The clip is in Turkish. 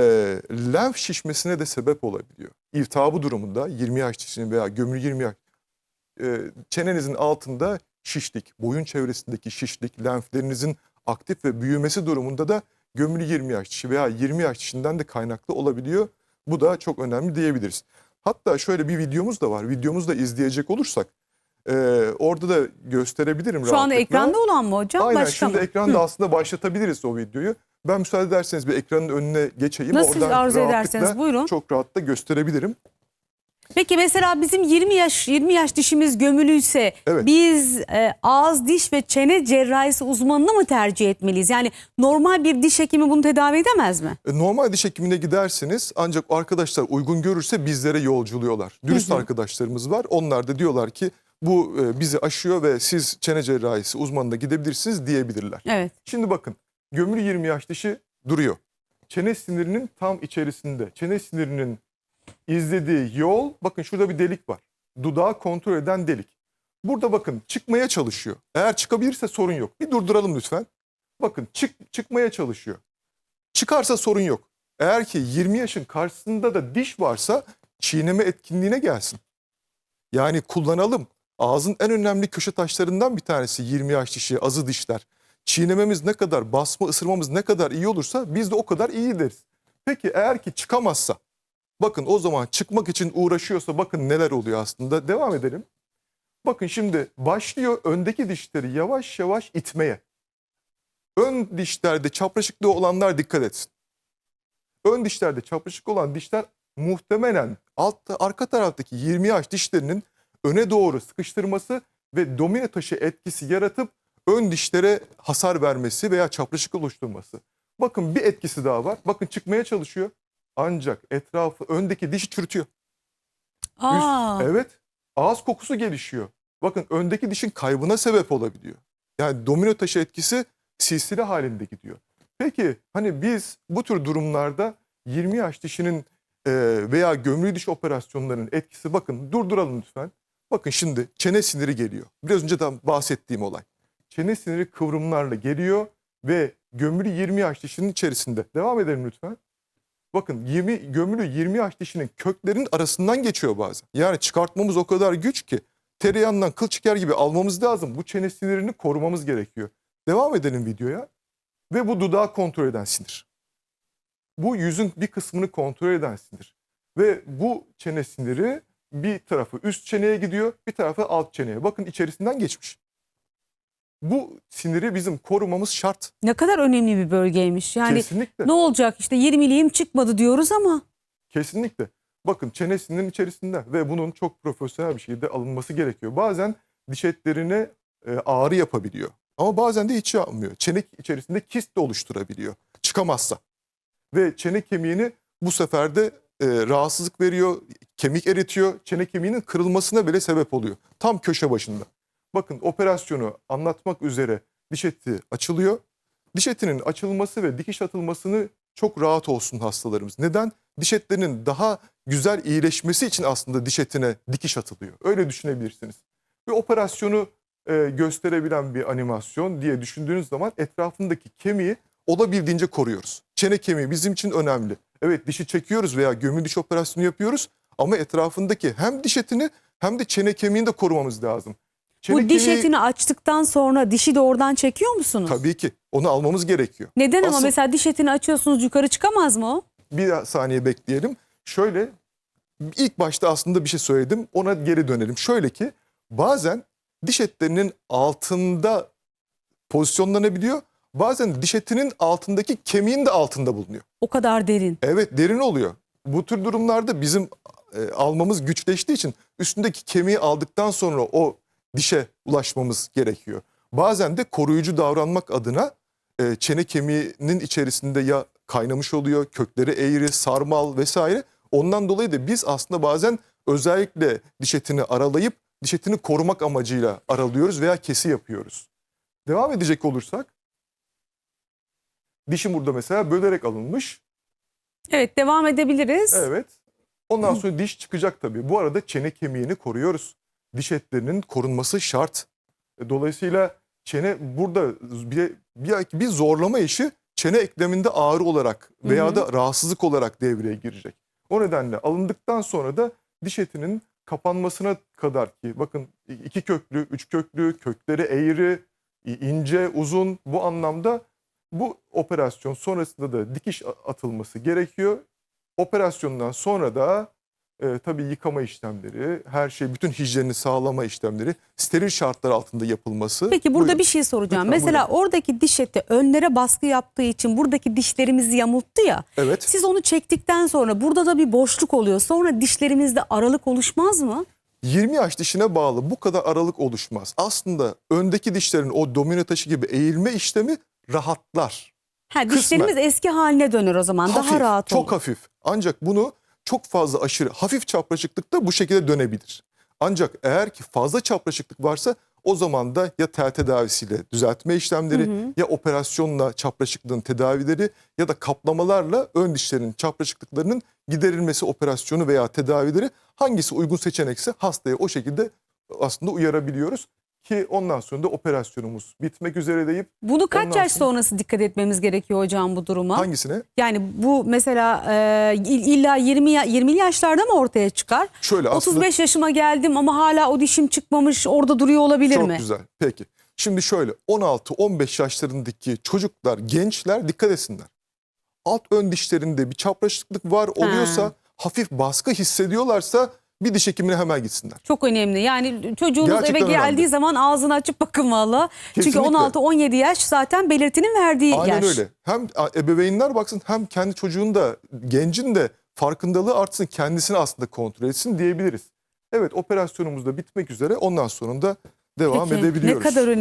e, lenf şişmesine de sebep olabiliyor. İltihabı durumunda 20 yaş dişinin veya gömülü 20 yaş e, çenenizin altında şişlik, boyun çevresindeki şişlik, lenflerinizin aktif ve büyümesi durumunda da gömülü 20 yaş dişi veya 20 yaş dişinden de kaynaklı olabiliyor. Bu da çok önemli diyebiliriz. Hatta şöyle bir videomuz da var. Videomuzu da izleyecek olursak e, orada da gösterebilirim Şu anda rahatlıkla. ekranda olan mı hocam? Aynen Başka şimdi mı? ekranda aslında başlatabiliriz o videoyu. Ben müsaade ederseniz bir ekranın önüne geçeyim. Nasıl Oradan arzu ederseniz buyurun. Çok rahat da gösterebilirim. Peki mesela bizim 20 yaş 20 yaş dişimiz gömülüyse Evet. biz e, ağız, diş ve çene cerrahisi uzmanını mı tercih etmeliyiz? Yani normal bir diş hekimi bunu tedavi edemez mi? E, Normal diş hekimine gidersiniz ancak arkadaşlar uygun görürse bizlere yolculuyorlar. Dürüst Hı hı. arkadaşlarımız var. Onlar da diyorlar ki bu e, bizi aşıyor ve siz çene cerrahisi uzmanına gidebilirsiniz diyebilirler. Evet. Şimdi bakın gömülü 20 yaş dişi duruyor. Çene sinirinin tam içerisinde. Çene sinirinin izlediği yol bakın şurada bir delik var. Dudağı kontrol eden delik. Burada bakın çıkmaya çalışıyor. Eğer çıkabilirse sorun yok. Bir durduralım lütfen. Bakın çık çıkmaya çalışıyor. Çıkarsa sorun yok. Eğer ki 20 yaşın karşısında da diş varsa çiğneme etkinliğine gelsin. Yani kullanalım. Ağzın en önemli köşe taşlarından bir tanesi 20 yaş dişi, azı dişler. Çiğnememiz ne kadar, basma, ısırmamız ne kadar iyi olursa biz de o kadar iyi deriz. Peki eğer ki çıkamazsa, bakın o zaman çıkmak için uğraşıyorsa bakın neler oluyor aslında. Devam edelim. Bakın şimdi başlıyor öndeki dişleri yavaş yavaş itmeye. Ön dişlerde çapraşıklığı olanlar dikkat etsin. Ön dişlerde çapraşık olan dişler muhtemelen altta arka taraftaki 20 yaş dişlerinin öne doğru sıkıştırması ve domino taşı etkisi yaratıp ön dişlere hasar vermesi veya çapraşık oluşturması. Bakın bir etkisi daha var. Bakın çıkmaya çalışıyor. Ancak etrafı öndeki dişi çürütüyor. Üst- Aa, evet. Ağız kokusu gelişiyor. Bakın öndeki dişin kaybına sebep olabiliyor. Yani domino taşı etkisi silsile halinde gidiyor. Peki hani biz bu tür durumlarda 20 yaş dişinin e, veya gömülü diş operasyonlarının etkisi bakın durduralım lütfen. Bakın şimdi çene siniri geliyor. Biraz önce de bahsettiğim olay. Çene siniri kıvrımlarla geliyor ve gömülü 20 yaş dişinin içerisinde. Devam edelim lütfen. Bakın 20 gömülü 20 yaş dişinin köklerinin arasından geçiyor bazen. Yani çıkartmamız o kadar güç ki tereyağından kıl çeker gibi almamız lazım. Bu çene sinirini korumamız gerekiyor. Devam edelim videoya. Ve bu dudağı kontrol eden sinir. Bu yüzün bir kısmını kontrol eden sinir. Ve bu çene siniri bir tarafı üst çeneye gidiyor, bir tarafı alt çeneye. Bakın içerisinden geçmiş. Bu siniri bizim korumamız şart. ne kadar önemli bir bölgeymiş. Yani Kesinlikle. ne olacak işte 20'liğim çıkmadı diyoruz ama Kesinlikle. Bakın çene sinirinin içerisinde ve bunun çok profesyonel bir şekilde alınması gerekiyor. Bazen diş etlerine e, ağrı yapabiliyor. Ama bazen de hiç yapmıyor. Çene içerisinde kist de oluşturabiliyor. Çıkamazsa. Ve çene kemiğini bu sefer de e, rahatsızlık veriyor, kemik eritiyor. Çene kemiğinin kırılmasına bile sebep oluyor. Tam köşe başında. Bakın operasyonu anlatmak üzere diş eti açılıyor. Diş etinin açılması ve dikiş atılmasını çok rahat olsun hastalarımız. Neden? Diş etlerinin daha güzel iyileşmesi için aslında diş etine dikiş atılıyor. Öyle düşünebilirsiniz. Ve operasyonu e, gösterebilen bir animasyon diye düşündüğünüz zaman etrafındaki kemiği olabildiğince koruyoruz. Çene kemiği bizim için önemli. Evet dişi çekiyoruz veya gömü diş operasyonu yapıyoruz ama etrafındaki hem diş etini hem de çene kemiğini de korumamız lazım. Çene bu diş kemiği- etini açtıktan sonra dişi de oradan çekiyor musunuz? Tabii ki onu almamız gerekiyor. Neden ama Asıl- mesela diş etini açıyorsunuz yukarı çıkamaz mı o? Bir saniye bekleyelim. Şöyle ilk başta aslında bir şey söyledim ona geri dönelim. Şöyle ki bazen diş etlerinin altında pozisyonlanabiliyor. Bazen diş etinin altındaki kemiğin de altında bulunuyor. O kadar derin. Evet derin oluyor. Bu tür durumlarda bizim e, almamız güçleştiği için üstündeki kemiği aldıktan sonra o dişe ulaşmamız gerekiyor. Bazen de koruyucu davranmak adına e, çene kemiğinin içerisinde ya kaynamış oluyor, kökleri eğri, sarmal vesaire. Ondan dolayı da biz aslında bazen özellikle diş etini aralayıp diş etini korumak amacıyla aralıyoruz veya kesi yapıyoruz. Devam edecek olursak dişim burada mesela bölerek alınmış. Evet devam edebiliriz. Evet. Ondan sonra diş çıkacak tabii. Bu arada çene kemiğini koruyoruz. Diş etlerinin korunması şart. E, Dolayısıyla çene burada bir, bir, bir zorlama işi çene ekleminde ağrı olarak veya da rahatsızlık olarak devreye girecek. O nedenle alındıktan sonra da diş etinin kapanmasına kadar ki bakın iki köklü, üç köklü, kökleri eğri, ince, uzun bu anlamda bu operasyon sonrasında da dikiş atılması gerekiyor. Operasyondan sonra da e, tabii yıkama işlemleri, her şey, bütün hijyenini sağlama işlemleri steril şartlar altında yapılması. Peki burada Buyurun. bir şey soracağım. Lütfen, Mesela buyurun. oradaki diş eti önlere baskı yaptığı için buradaki dişlerimizi yamulttu ya. Evet. Siz onu çektikten sonra burada da bir boşluk oluyor. Sonra dişlerimizde aralık oluşmaz mı? 20 yaş dişine bağlı bu kadar aralık oluşmaz. Aslında öndeki dişlerin o domino taşı gibi eğilme işlemi rahatlar. Ha, Kısmen. dişlerimiz eski haline döner o zaman. Hafif, Daha rahat çok olur. hafif. Ancak bunu çok fazla aşırı hafif çapraşıklıkta bu şekilde dönebilir. Ancak eğer ki fazla çapraşıklık varsa o zaman da ya tel tedavisiyle düzeltme işlemleri ya operasyonla çapraşıklığın tedavileri ya da kaplamalarla ön dişlerin çapraşıklıklarının giderilmesi operasyonu veya tedavileri hangisi uygun seçenekse hastaya o şekilde aslında uyarabiliyoruz. Ki ondan sonra da operasyonumuz bitmek üzere deyip Bunu kaç yaş sonra- sonrası dikkat etmemiz gerekiyor hocam bu duruma? hangisine? Yani bu mesela e, ill- illa 20 ya- 20'li yaşlarda mı ortaya çıkar? Şöyle aslında 35 yaşıma geldim ama hala o dişim çıkmamış orada duruyor olabilir Çok mi? güzel. Peki. Şimdi şöyle 16-15 yaşlarındaki çocuklar, gençler dikkat etsinler. Alt ön dişlerinde bir çapraşıklık var oluyorsa, Ha. hafif baskı hissediyorlarsa bir diş hekimine hemen gitsinler. Çok önemli. Yani çocuğunuz Gerçekten eve geldiği önemli. zaman ağzını açıp bakın valla. Çünkü Kesinlikle. 16-17 yaş zaten belirtinin verdiği Aynen yaş. öyle. Hem ebeveynler baksın hem kendi çocuğun da gencin de farkındalığı artsın, kendisini aslında kontrol etsin diyebiliriz. Evet operasyonumuz da bitmek üzere ondan sonra da devam Peki, edebiliyoruz. Ne kadar önemli.